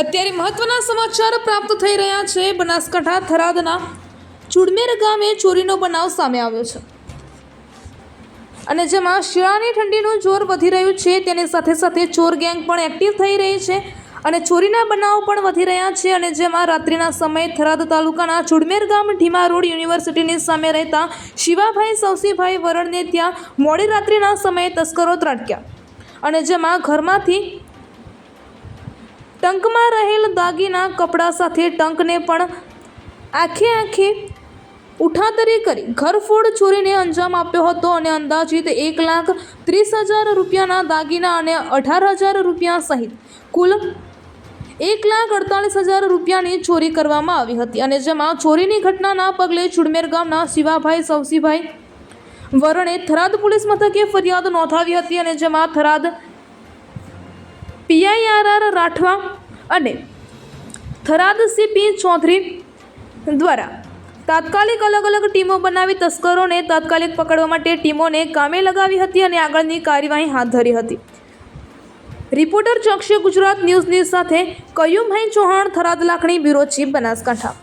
અત્યારે મહત્વના સમાચાર પ્રાપ્ત થઈ રહ્યા છે. બનાસકાંઠા થરાદના ચુડમેર ગામે ચોરીનો બનાવ સામે આવ્યો છે. અને જેમાં શિયાળાની ઠંડીનું જોર વધી રહ્યું છે. તેની સાથે સાથે ચોર ગેંગ પણ એક્ટિવ થઈ રહી છે અને ચોરીના બનાવો પણ વધી રહ્યા છે. અને જેમાં રાત્રિના સમયે થરાદ તાલુકાના ચુડમેર ગામ ઢીમા રોડ યુનિવર્સિટીની સામે રહેતા શિવાભાઈ સૌસીભાઈ વરણને ત્યાં મોડી રાત્રિના સમયે તસ્કરો ત્રાટક્યા. અને જેમાં ઘરમાંથી ટંકમાં રહેલ દાગીના કપડાં સાથે ટંકને પણ આખે આખે ઉઠાતરી કરી ઘરફોડ ચોરીને અંજામ આપ્યો હતો અને અંદાજિત એક લાખ ત્રીસ હજાર રૂપિયાના દાગીના અને અઢાર હજાર રૂપિયા સહિત કુલ એક લાખ અડતાલીસ હજાર રૂપિયાની ચોરી કરવામાં આવી હતી અને જેમાં ચોરીની ઘટનાના પગલે ચુડમેર ગામના શિવાભાઈ સવસીભાઈ વરણે થરાદ પોલીસ મથકે ફરિયાદ નોંધાવી હતી અને જેમાં થરાદ પીઆઈઆરઆર રાઠવા અને થરાદ સીપી ચૌધરી દ્વારા તાત્કાલિક અલગ અલગ ટીમો બનાવી તસ્કરોને તાત્કાલિક પકડવા માટે ટીમોને કામે લગાવી હતી અને આગળની કાર્યવાહી હાથ ધરી હતી. રિપોર્ટર ચક્ષુ ગુજરાત ન્યૂઝની સાથે કયુમભાઈ ચૌહાણ થરાદ લાખણી બ્યુરો ચીફ બનાસકાંઠા.